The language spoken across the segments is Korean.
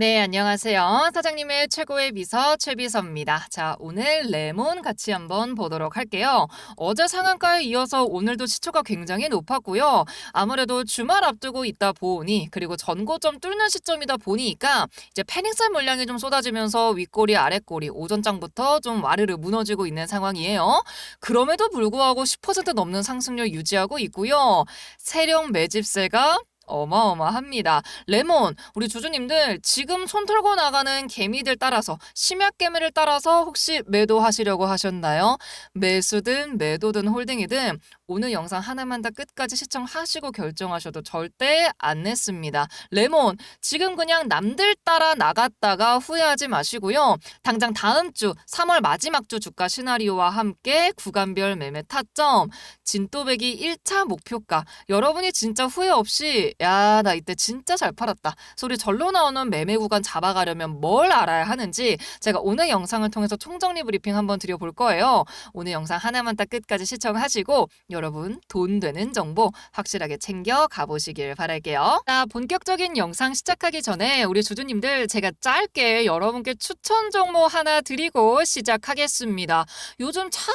네, 안녕하세요. 사장님의 최고의 비서 최비서입니다. 자, 오늘 레몬 같이 한번 보도록 할게요. 어제 상한가에 이어서 오늘도 시초가 굉장히 높았고요. 아무래도 주말 앞두고 있다 보니 그리고 전고점 뚫는 시점이다 보니까 이제 패닉살 물량이 좀 쏟아지면서 윗꼬리 아랫꼬리 오전장부터 좀 와르르 무너지고 있는 상황이에요. 그럼에도 불구하고 10% 넘는 상승률 유지하고 있고요. 세력 매집세가 어마어마합니다. 레몬, 우리 주주님들 지금 손 털고 나가는 개미들 따라서 심약 개미를 따라서 혹시 매도하시려고 하셨나요? 매수든 매도든 홀딩이든 오늘 영상 하나만 다 끝까지 시청하시고 결정하셔도 절대 안 냈습니다. 레몬, 지금 그냥 남들 따라 나갔다가 후회하지 마시고요. 당장 다음 주 3월 마지막 주 주가 시나리오와 함께 구간별 매매 타점, 진또배기 1차 목표가 여러분이 진짜 후회 없이 야 나 이때 진짜 잘 팔았다 소리 절로 나오는 매매 구간 잡아가려면 뭘 알아야 하는지 제가 오늘 영상을 통해서 총정리 브리핑 한번 드려볼 거예요. 오늘 영상 하나만 딱 끝까지 시청하시고 여러분 돈 되는 정보 확실하게 챙겨 가보시길 바랄게요. 자 본격적인 영상 시작하기 전에 우리 주주님들 제가 짧게 여러분께 추천 종목 하나 드리고 시작하겠습니다. 요즘 참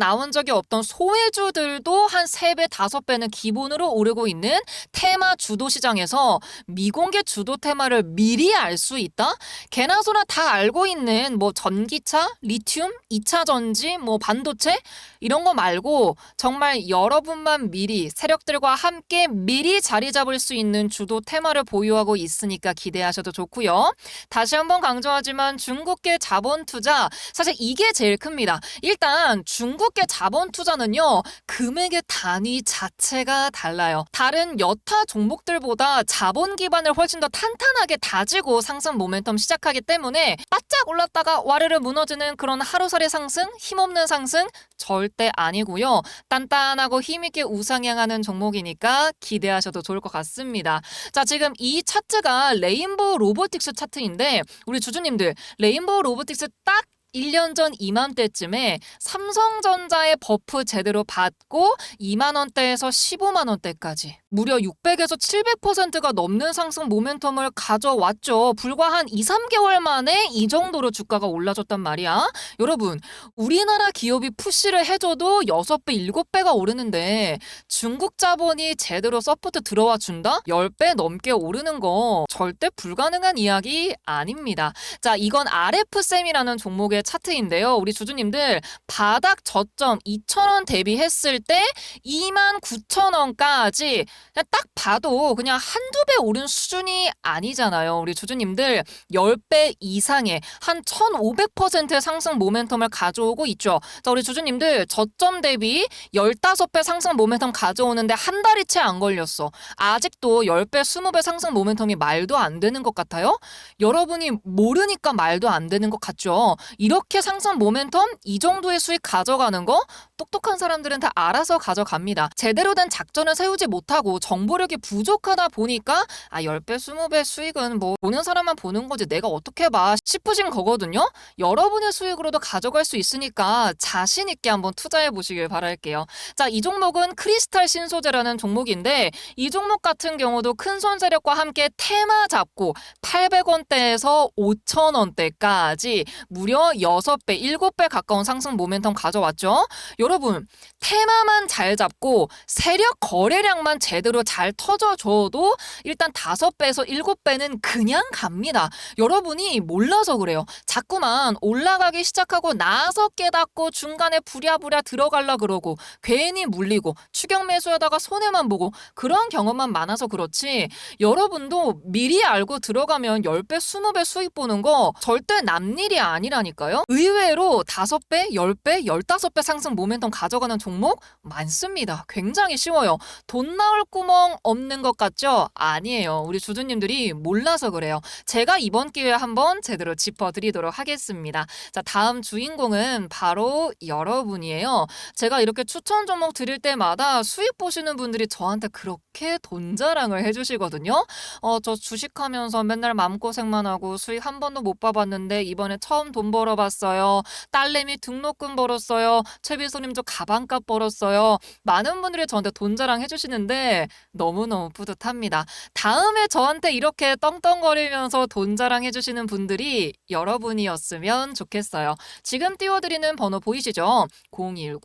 나온 적이 없던 소외주들도 한 3배, 5배는 기본으로 오르고 있는 테마 주도 시장에서 미공개 주도 테마를 미리 알 수 있다? 개나 소나 다 알고 있는 뭐 전기차, 리튬, 2차 전지, 뭐 반도체 이런 거 말고 정말 여러분만 미리 세력들과 함께 미리 자리 잡을 수 있는 주도 테마를 보유하고 있으니까 기대하셔도 좋고요. 다시 한번 강조하지만 중국계 자본 투자 사실 이게 제일 큽니다. 일단 중국 계 자본 투자는요. 금액의 단위 자체가 달라요. 다른 여타 종목들보다 자본 기반을 훨씬 더 탄탄하게 다지고 상승 모멘텀 시작하기 때문에 바짝 올랐다가 와르르 무너지는 그런 하루살이 상승, 힘없는 상승 절대 아니고요. 단단하고 힘있게 우상향하는 종목이니까 기대하셔도 좋을 것 같습니다. 자, 지금 이 차트가 레인보우 로보틱스 차트인데 우리 주주님들 레인보우 로보틱스 딱 1년 전 이맘때쯤에 삼성전자의 버프 제대로 받고 2만 원대에서 15만 원대까지 무려 600에서 700%가 넘는 상승 모멘텀을 가져왔죠. 불과 한 2, 3개월 만에 이 정도로 주가가 올라졌단 말이야. 여러분, 우리나라 기업이 푸시를 해줘도 6배, 7배가 오르는데 중국 자본이 제대로 서포트 들어와 준다? 10배 넘게 오르는 거 절대 불가능한 이야기 아닙니다. 자, 이건 RF쌤이라는 종목의 차트인데요. 우리 주주님들 바닥 저점 2,000원 대비했을 때 29,000원까지 그냥 딱 봐도 그냥 한두 배 오른 수준이 아니잖아요. 우리 주주님들 10배 이상의 한 1500%의 상승 모멘텀을 가져오고 있죠. 자, 우리 주주님들 저점 대비 15배 상승 모멘텀 가져오는데 한 달이 채 안 걸렸어. 아직도 10배, 20배 상승 모멘텀이 말도 안 되는 것 같아요. 여러분이 모르니까 말도 안 되는 것 같죠. 이렇게 상승 모멘텀 이 정도의 수익 가져가는 거 똑똑한 사람들은 다 알아서 가져갑니다. 제대로 된 작전을 세우지 못하고 정보력이 부족하다 보니까 아 10배, 20배 수익은 뭐 보는 사람만 보는 거지 내가 어떻게 봐 싶으신 거거든요. 여러분의 수익으로도 가져갈 수 있으니까 자신 있게 한번 투자해 보시길 바랄게요. 자, 이 종목은 크리스탈 신소재라는 종목인데 이 종목 같은 경우도 큰 손세력과 함께 테마 잡고 800원대에서 5,000원대까지 무려 6배, 7배 가까운 상승 모멘텀 가져왔죠. 여러분, 테마만 잘 잡고 세력 거래량만 제 대로 잘 터져줘도 일단 5배에서 7배는 그냥 갑니다. 여러분이 몰라서 그래요. 자꾸만 올라가기 시작하고 나서 깨닫고 중간에 부랴부랴 들어갈라 그러고 괜히 물리고 추격 매수하다가 손해만 보고 그런 경험만 많아서 그렇지 여러분도 미리 알고 들어가면 10배, 20배 수익 보는 거 절대 남일이 아니라니까요. 의외로 5배, 10배, 15배 상승 모멘텀 가져가는 종목 많습니다. 굉장히 쉬워요. 돈 나올 구멍 없는 것 같죠? 아니에요. 우리 주주님들이 몰라서 그래요. 제가 이번 기회에 한번 제대로 짚어드리도록 하겠습니다. 자, 다음 주인공은 바로 여러분이에요. 제가 이렇게 추천 종목 드릴 때마다 수익 보시는 분들이 저한테 그렇게 돈 자랑을 해주시거든요. 어, 저 주식하면서 맨날 마음고생만 하고 수익 한 번도 못 봐봤는데 이번에 처음 돈 벌어봤어요. 딸내미 등록금 벌었어요. 최비소님 저 가방값 벌었어요. 많은 분들이 저한테 돈 자랑 해주시는데 너무너무 뿌듯합니다. 다음에 저한테 이렇게 떵떵거리면서 돈 자랑 해주시는 분들이 여러분이었으면 좋겠어요. 지금 띄워드리는 번호 보이시죠? 010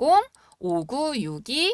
5962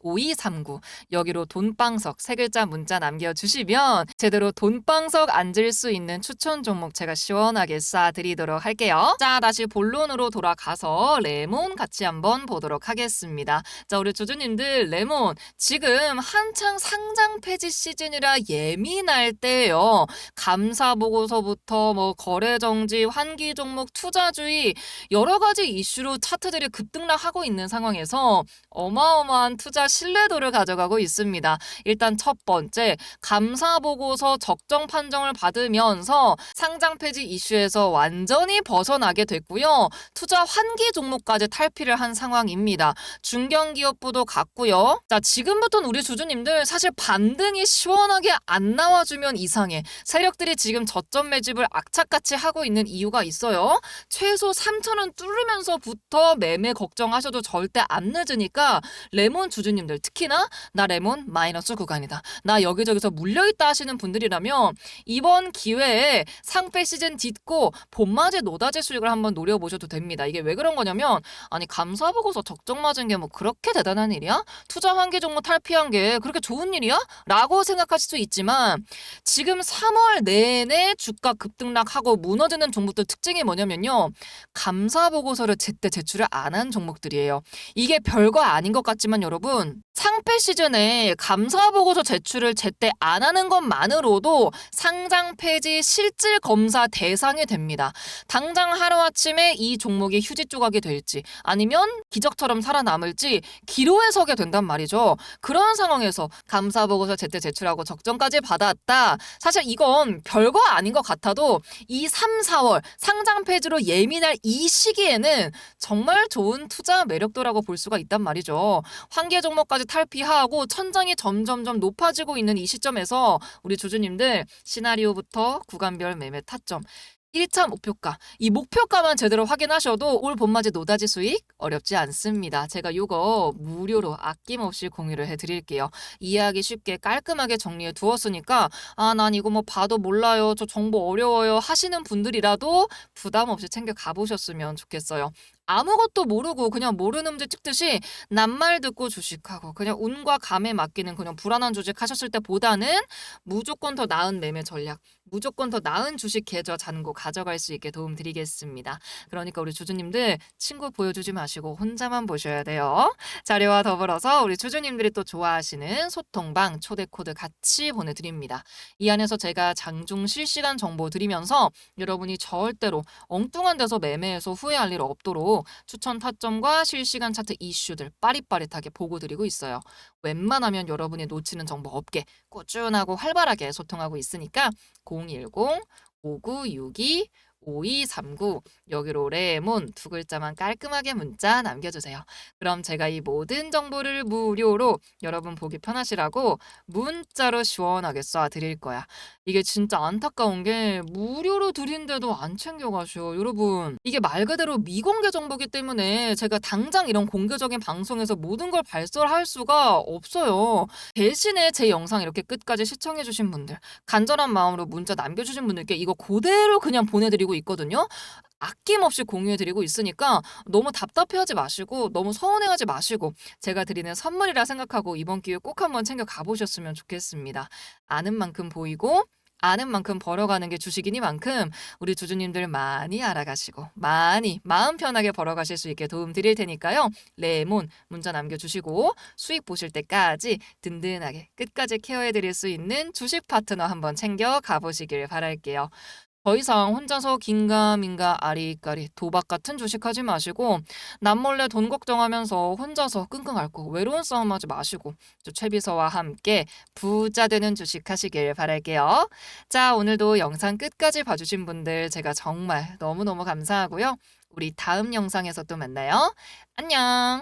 5239 여기로 돈방석 세 글자 문자 남겨주시면 제대로 돈방석 앉을 수 있는 추천 종목 제가 시원하게 쏴드리도록 할게요. 자 다시 본론으로 돌아가서 레몬 같이 한번 보도록 하겠습니다. 자 우리 주주님들 레몬 지금 한창 상장 폐지 시즌이라 예민할 때예요. 감사 보고서부터 뭐 거래 정지, 환기 종목 투자 주의 여러 가지 이슈로 차트들이 급등락하고 있는 상황에서 어마어마한 투자 신뢰도를 가져가고 있습니다. 일단 첫 번째, 감사 보고서 적정 판정을 받으면서 상장 폐지 이슈에서 완전히 벗어나게 됐고요. 투자 환기 종목까지 탈피를 한 상황입니다. 중견기업부도 갔고요. 자, 지금부터는 우리 주주님들 사실 반등이 시원하게 안 나와주면 이상해. 세력들이 지금 저점 매집을 악착같이 하고 있는 이유가 있어요. 최소 3,000원 뚫으면서부터 매매 걱정하셔도 절대 안 늦으니까 레몬 주주님 들 특히나 나 레몬 마이너스 구간이다. 나 여기저기서 물려있다 하시는 분들이라면 이번 기회에 상패 시즌 딛고 봄맞이 노다지 수익을 한번 노려보셔도 됩니다. 이게 왜 그런 거냐면 아니 감사 보고서 적정 맞은 게 뭐 그렇게 대단한 일이야? 투자 환기 종목 탈피한 게 그렇게 좋은 일이야? 라고 생각하실 수 있지만 지금 3월 내내 주가 급등락하고 무너지는 종목들 특징이 뭐냐면요. 감사 보고서를 제때 제출을 안 한 종목들이에요. 이게 별거 아닌 것 같지만 여러분 상패 시즌에 감사 보고서 제출을 제때 안 하는 것만으로도 상장 폐지 실질 검사 대상이 됩니다. 당장 하루아침에 이 종목이 휴지 조각이 될지 아니면 기적처럼 살아남을지 기로에 서게 된단 말이죠. 그런 상황에서 감사 보고서 제때 제출하고 적정까지 받았다. 사실 이건 별거 아닌 것 같아도 이 3, 4월 상장 폐지로 예민할 이 시기에는 정말 좋은 투자 매력도라고 볼 수가 있단 말이죠. 환기의 종목까지 탈피하고 천장이 점점점 높아지고 있는 이 시점에서 우리 주주님들 시나리오부터 구간별 매매 타점 1차 목표가. 이 목표가만 제대로 확인하셔도 올 봄맞이 노다지 수익 어렵지 않습니다. 제가 요거 무료로 아낌없이 공유를 해드릴게요. 이해하기 쉽게 깔끔하게 정리해 두었으니까 아, 난 이거 뭐 봐도 몰라요. 저 정보 어려워요. 하시는 분들이라도 부담 없이 챙겨 가보셨으면 좋겠어요. 아무것도 모르고 그냥 모르는 문제 찍듯이 낱말 듣고 주식하고 그냥 운과 감에 맡기는 그냥 불안한 주식 하셨을 때보다는 무조건 더 나은 매매 전략, 무조건 더 나은 주식 계좌 잔고 가져갈 수 있게 도움 드리겠습니다. 그러니까 우리 주주님들 친구 보여주지 마시고 혼자만 보셔야 돼요. 자료와 더불어서 우리 주주님들이 또 좋아하시는 소통방 초대 코드 같이 보내드립니다. 이 안에서 제가 장중 실시간 정보 드리면서 여러분이 절대로 엉뚱한 데서 매매해서 후회할 일 없도록 추천 타점과 실시간 차트 이슈들 빠릿빠릿하게 보고 드리고 있어요. 웬만하면 여러분이 놓치는 정보 없게 꾸준하고 활발하게 소통하고 있으니까 010 5962 5239 여기로 레몬 두 글자만 깔끔하게 문자 남겨주세요. 그럼 제가 이 모든 정보를 무료로 여러분 보기 편하시라고 문자로 시원하게 쏴드릴 거야. 이게 진짜 안타까운 게 무료로 드린데도 안 챙겨가셔. 여러분 이게 말 그대로 미공개 정보기 때문에 제가 당장 이런 공개적인 방송에서 모든 걸 발설할 수가 없어요. 대신에 제 영상 이렇게 끝까지 시청해주신 분들 간절한 마음으로 문자 남겨주신 분들께 이거 그대로 그냥 보내드리고 있거든요. 아낌없이 공유해드리고 있으니까 너무 답답해하지 마시고 너무 서운해하지 마시고 제가 드리는 선물이라 생각하고 이번 기회에 꼭 한번 챙겨 가보셨으면 좋겠습니다. 아는 만큼 보이고 아는 만큼 벌어가는 게 주식이니만큼 우리 주주님들 많이 알아가시고 많이 마음 편하게 벌어가실 수 있게 도움 드릴 테니까요. 레몬 문자 남겨주시고 수익 보실 때까지 든든하게 끝까지 케어해 드릴 수 있는 주식 파트너 한번 챙겨 가보시길 바랄게요. 더 이상 혼자서 긴가민가 아리까리 도박 같은 주식 하지 마시고 남몰래 돈 걱정하면서 혼자서 끙끙 앓고 외로운 싸움 하지 마시고 저 최비서와 함께 부자 되는 주식 하시길 바랄게요. 자, 오늘도 영상 끝까지 봐주신 분들 제가 정말 너무너무 감사하고요. 우리 다음 영상에서 또 만나요. 안녕!